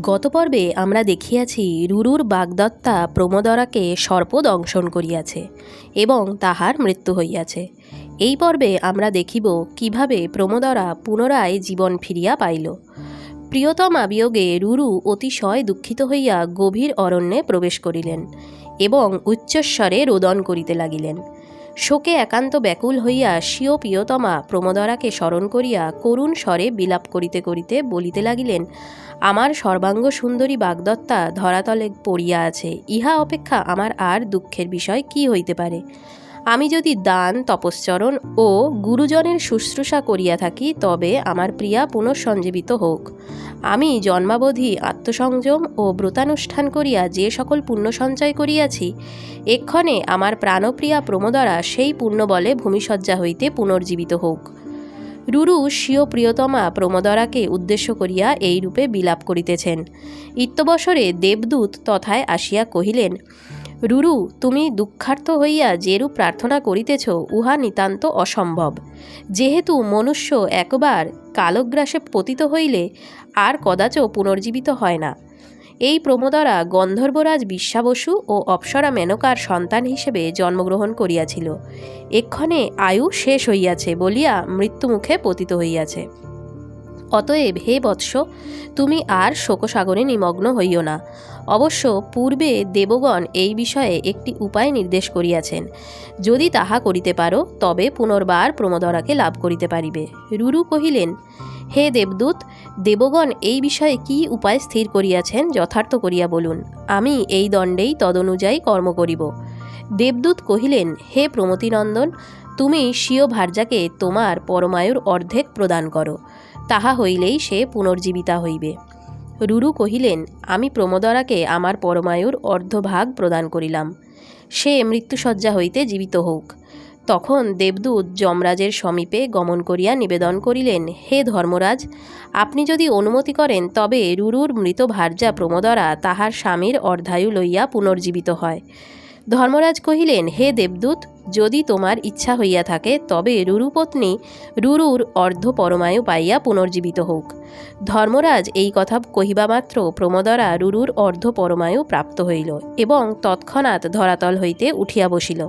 গত পর্বে আমরা দেখিয়াছি রুরুর বাগদত্তা প্রমোদরাকে সর্প দংশন করিয়াছে এবং তাহার মৃত্যু হইয়াছে। এই পর্বে আমরা দেখিব কীভাবে প্রমোদরা পুনরায় জীবন ফিরিয়া পাইল। প্রিয়তমা বিয়োগে রুরু অতিশয় দুঃখিত হইয়া গভীর অরণ্যে প্রবেশ করিলেন এবং উচ্চস্বরে রোদন করিতে লাগিলেন। শোকে একান্ত ব্যাকুল হইয়া স্বীয় প্রিয়তমা প্রমোদরাকে স্মরণ করিয়া করুণ স্বরে বিলাপ করিতে করিতে বলিতে লাগিলেন, আমার সর্বাঙ্গ সুন্দরী বাগদত্তা ধরাতলে পড়িয়া আছে, ইহা অপেক্ষা আমার আর দুঃখের বিষয় কি হইতে পারে? আমি যদি দান, তপশ্চরণ ও গুরুজনের শুশ্রূষা করিয়া থাকি, তবে আমার প্রিয়া পুনঃসঞ্জীবিত হোক। আমি জন্মাবধি, আত্মসংযম ও ব্রতানুষ্ঠান করিয়া যে সকল পুণ্য সঞ্চয় করিয়াছি, এক্ষণে আমার প্রাণপ্রিয়া প্রমোদরা সেই পুণ্যবলে ভূমিসজ্জা হইতে পুনর্জীবিত হোক। রুরু স্বীয় প্রিয়তমা প্রমোদরাকে উদ্দেশ্য করিয়া এই রূপে বিলাপ করিতেছেন। ইত্যবসরে দেবদূত তথায় আসিয়া কহিলেন রুরু, তুমি দুঃখার্থ হইয়া যেরূপ প্রার্থনা করিতেছ, উহা নিতান্ত অসম্ভব। যেহেতু মনুষ্য একবার কালগ্রাসে পতিত হইলে আর কদাচ পুনর্জীবিত হয় না। এই প্রমোদরা গন্ধর্বরাজ বিশ্বাবসু ও অপ্সরা মেনকার সন্তান হিসেবে জন্মগ্রহণ করিয়াছিল। এক্ষণে আয়ু শেষ হইয়াছে বলিয়া মৃত্যুমুখে পতিত হইয়াছে। অতএব হে বৎস, তুমি আর শোকসাগরে নিমগ্ন হইও না। অবশ্য পূর্বে দেবগণ এই বিষয়ে একটি উপায় নির্দেশ করিয়াছেন। যদি তাহা করিতে পারো, তবে পুনর্বার প্রমোদরাকে লাভ করিতে পারিবে। রুরু কহিলেন, হে দেবদূত, দেবগণ এই বিষয়ে কি উপায় স্থির করিয়াছেন যথার্থ করিয়া বলুন। আমি এই দণ্ডেই তদনুযায়ী কর্ম করিব। দেবদূত কহিলেন, হে প্রমতিনন্দন তুমি স্বীয় ভার্যাকে তোমার পরমায়ুর অর্ধেক প্রদান করো, তাহা হইলেই সে পুনর্জীবিতা হইবে। রুরু কহিলেন, আমি প্রমোদরাকে আমার পরমায়ুর অর্ধভাগ প্রদান করিলাম। সে মৃত্যুসজ্জা হইতে জীবিত হোক। তখন দেবদূত যমরাজের সমীপে গমন করিয়া নিবেদন করিলেন, হে ধর্মরাজ, আপনি যদি অনুমতি করেন, তবে রুরুর মৃত ভার্যা প্রমোদরা তাহার স্বামীর অর্ধায়ু লইয়া পুনর্জীবিত হয়। ধর্মরাজ কহিলেন, হে দেবদূত, যদি তোমার ইচ্ছা হইয়া থাকে, তবে রুরুপত্নী রুরুর অর্ধ পরমায়ু পাইয়া পুনর্জীবিত হোক ধর্মরাজ এই কথা কহিবা মাত্র প্রমোদরা রুরুর অর্ধ পরমায়ু প্রাপ্ত হইল এবং তৎক্ষণাৎ ধরাতল হইতে উঠিয়া বসিল।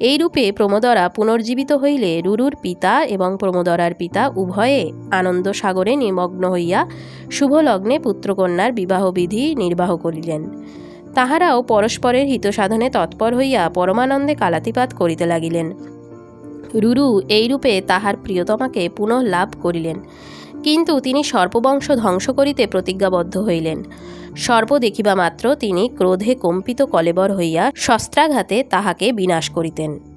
এইরূপে প্রমোদরা পুনর্জীবিত হইলে রুরুর পিতা এবং প্রমোদরার পিতা উভয়ে আনন্দ সাগরে নিমগ্ন হইয়া শুভলগ্নে পুত্রকন্যার বিবাহবিধি নির্বাহ করিলেন। তাহারাও পরস্পরের হিতসাধনে তৎপর হইয়া পরমানন্দে কালাতিপাত করিতে লাগিলেন। রুরু এইরূপে তাহার প্রিয়তমাকে পুনঃ লাভ করিলেন। কিন্তু তিনি সর্পবংশ ধ্বংস করিতে প্রতিজ্ঞাবদ্ধ হইলেন। সর্প দেখিবা মাত্র তিনি ক্রোধে কম্পিত কলেবর হইয়া শস্ত্রাঘাতে তাহাকে বিনাশ করিতেন।